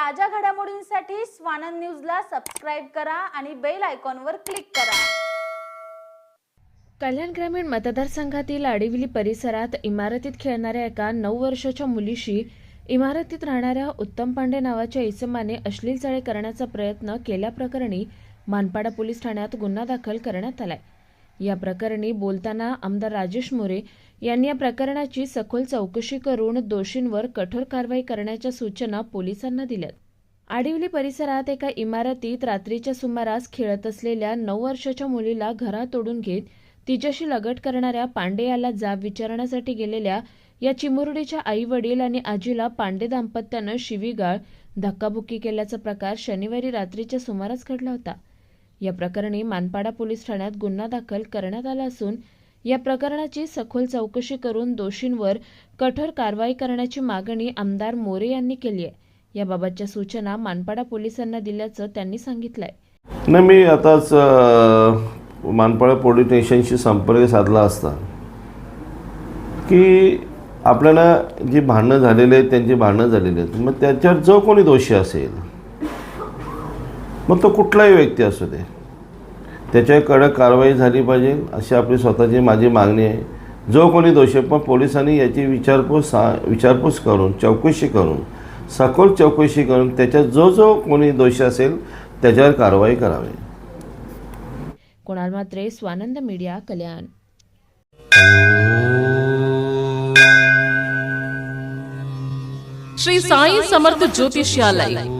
ताज्या घडामोडींसाठी स्वानंद न्यूजला सबस्क्राईब करा आणि बेल आयकॉनवर क्लिक करा. कल्याण ग्रामीण मतदारसंघातील आडिवली परिसरात इमारतीत खेळणाऱ्या एका नऊ वर्षाच्या मुलीशी इमारतीत राहणाऱ्या उत्तम पांडे नावाच्या इसमाने अश्लील चाळे करण्याचा प्रयत्न केल्याप्रकरणी मानपाडा पोलीस ठाण्यात गुन्हा दाखल करण्यात आलाय. या प्रकरणी बोलताना आमदार राजेश मोरे यांनी या प्रकरणाची सखोल चौकशी करून दोषींवर कठोर कारवाई करण्याच्या सूचना पोलिसांना दिल्यात. आडिवली परिसरात एका इमारतीत रात्रीच्या सुमारास खेळत असलेल्या नऊ वर्षाच्या मुलीला घरात ओढून घेत तिच्याशी लगट करणाऱ्या पांडे याला जाब विचारण्यासाठी गेलेल्या या चिमुरडीच्या आई वडील आणि आजीला पांडे दाम्पत्यानं शिवीगाळ धक्काबुक्की केल्याचा प्रकार शनिवारी रात्रीच्या सुमारास घडला होता. या प्रकरणी मानपाडा पोलीस ठाण्यात गुन्हा दाखल करण्यात आला असून या प्रकरणाची सखोल चौकशी करून दोषींवर कठोर कारवाई करण्याची मागणी आमदार मोरे यांनी केली आहे. याबाबतच्या सूचना मानपाडा पोलिसांना दिल्याचं त्यांनी सांगितलंय. नाही मी आताच मानपाडा पोलीस स्टेशनशी संपर्क साधला असता की आपल्याला जी भांडणं झालेली आहेत त्यांची भांडणं झालेली आहेत. मग त्याच्यावर जो कोणी दोषी असेल मग तो कुठलाही व्यक्ती असू दे. त्याच्यावर कडक कारवाई झाली पाहिजे अशी आपली स्वतःची माझी मागणी आहे. जो कोणी दोषी पण पोलिसांनी याची विचारपूस सा विचारपूस करून चौकशी करून सखोल चौकशी करून त्याच्यात जो जो कोणी दोषी असेल त्याच्यावर कारवाई करावी. Kunal Matre Swanand media Kalyan. Shri Sai Samarth Jyotishalaya.